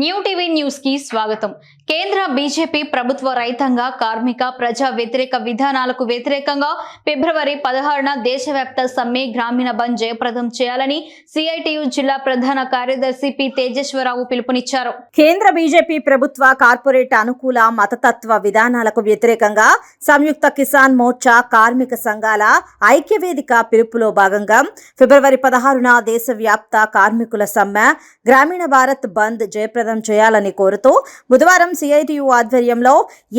New TV న్యూస్కి స్వాగతం. కేంద్ర బీజేపీ ప్రభుత్వ రైతాంగ కార్మిక ప్రజా వ్యతిరేక విధానాలకు వ్యతిరేకంగా ఫిబ్రవరి పదహారున దేశవ్యాప్త సమ్మె గ్రామీణ బంద్ జయప్రదం చేయాలని సిఐటియు జిల్లా ప్రధాన కార్యదర్శి పి తేజేశ్వరరావు పిలుపునిచ్చారు. కేంద్ర బీజేపీ ప్రభుత్వ కార్పొరేట్ అనుకూల మతతత్వ విధానాలకు వ్యతిరేకంగా సంయుక్త కిసాన్ మోర్చా కార్మిక సంఘాల ఐక్యవేదిక పిలుపులో భాగంగా ఫిబ్రవరి పదహారున దేశవ్యాప్త కార్మికుల సమ్మె గ్రామీణ భారత్ బంద్ జయప్రద చేయాలని కోరుతూ బుధవారం సిఐటియు ఆధ్వర్యంలో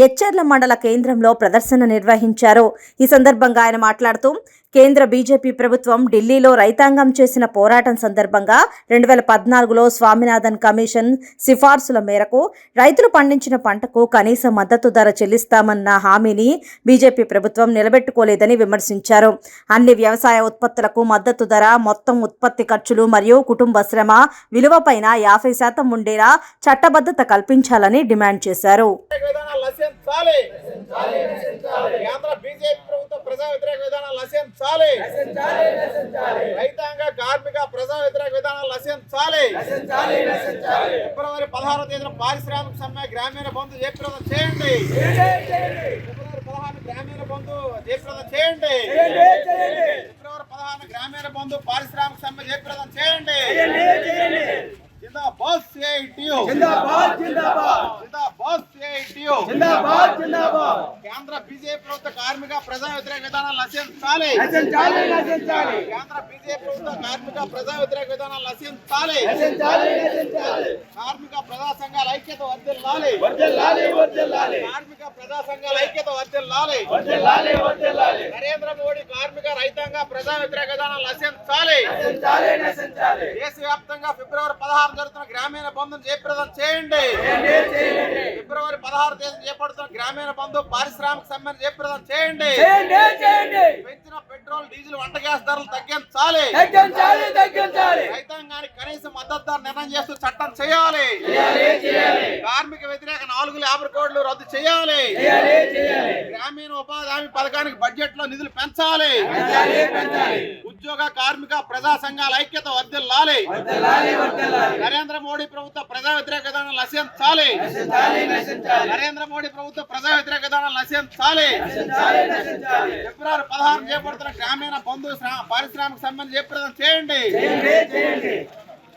ఎచ్చెర్ల మండల కేంద్రంలో ప్రదర్శన నిర్వహించారు. ఈ సందర్భంగా ఆయన మాట్లాడుతూ కేంద్ర బీజేపీ ప్రభుత్వం ఢిల్లీలో రైతాంగం చేసిన పోరాటం సందర్భంగా రెండు వేల పద్నాలుగులో స్వామినాథన్ కమిషన్ సిఫార్సుల మేరకు రైతులు పండించిన పంటకు కనీస మద్దతు ధర చెల్లిస్తామన్న హామీని బీజేపీ ప్రభుత్వం నిలబెట్టుకోలేదని విమర్శించారు. అన్ని వ్యవసాయ ఉత్పత్తులకు మద్దతు ధర మొత్తం ఉత్పత్తి ఖర్చులు మరియు కుటుంబ శ్రమ విలువపైన యాభై శాతం ఉండేలా చట్టబద్ధత కల్పించాలని డిమాండ్ చేశారు. వ్యతిరేక విధానాలు నశించాలి కేంద్ర బీజేపీ ప్రభుత్వ ప్రజా వ్యతిరేక విధానాలు నశించాలి రైతాంగ కార్మిక ప్రజా వ్యతిరేక విధానాలు నశించాలి ఫిబ్రవరి పదహారవ తేదీన పారిశ్రామిక సమ్మె గ్రామీణ బంధు జయప్రదం చేయండి. ఫిబ్రవరి పదహారు గ్రామీణ బంధు జయప్రదం చేయండి. ఫిబ్రవరి పదహారు గ్రామీణ బంధు పారిశ్రామిక సమ్మె జయప్రదం చేయండి. జిందాబాద్ సిఐటియు జిందాబాద్ జిందాబాద్. జిందాబాద్ సిఐటియు జిందాబాద్ జిందాబాద్. కేంద్ర బీజేపీ ప్రభుత్వ కార్మిక ప్రజా వ్యతిరేక విధానాలు నశించాలి. నశించాలి నశించాలి. కేంద్ర బీజేపీ ప్రభుత్వ కార్మిక ప్రజా వ్యతిరేక విధానాలు నశించాలి. నశించాలి నశించాలి. కార్మిక ప్రజా సంఘాల ఐక్యత వర్ధిల్లాలి. వర్ధిల్లాలి వర్ధిల్లాలి. కార్మిక ప్రజా సంఘాల ఐక్యత వర్ధిల్లాలి. వర్ధిల్లాలి వర్ధిల్లాలి. కార్మిక రైతాంగ ప్రజా వ్యతిరేక విధానాలు నశించాలి దేశవ్యాప్తంగా ఫిబ్రవరి పదహారు జరుగుతున్న గ్రామీణ బంధును జయప్రదం చేయండి. ఫిబ్రవరి పదహారు తేదీ చేపడుతున్న గ్రామీణ బంధు పారిశ్రామిక సమ్మెను జయప్రదం చేయండి. పెంచిన పెట్రోల్ డీజిల్ వంట గ్యాస్ ధరలు తగ్గించాలి రైతాంగానికి కనీస మద్దతు నిర్ణయం చేస్తూ చట్టం చేయాలి. కార్మిక వ్యతిరేక నాలుగు యాభై కోట్లు రద్దు చేయాలి. గ్రామీణ ఉపాధి హామీ పథకానికి బడ్జెట్లో నిధులు పెంచాలి. ఉద్యోగ కార్మిక ప్రజా సంఘాల ఐక్యత వర్ధిల్లాలి. నరేంద్ర మోడీ ప్రభుత్వ ప్రజా వ్యతిరేక విధానాలు నశించాలి నరేంద్ర మోడీ ప్రభుత్వ ప్రజా వ్యతిరేక విధానాలు నశించాలి ఫిబ్రవరి పదహారు చేపడుతున్న గ్రామీణ బంధు శ్రా- పారిశ్రామిక సమ్మెను జయప్రదం చేయండి. చేయండి చేయండి.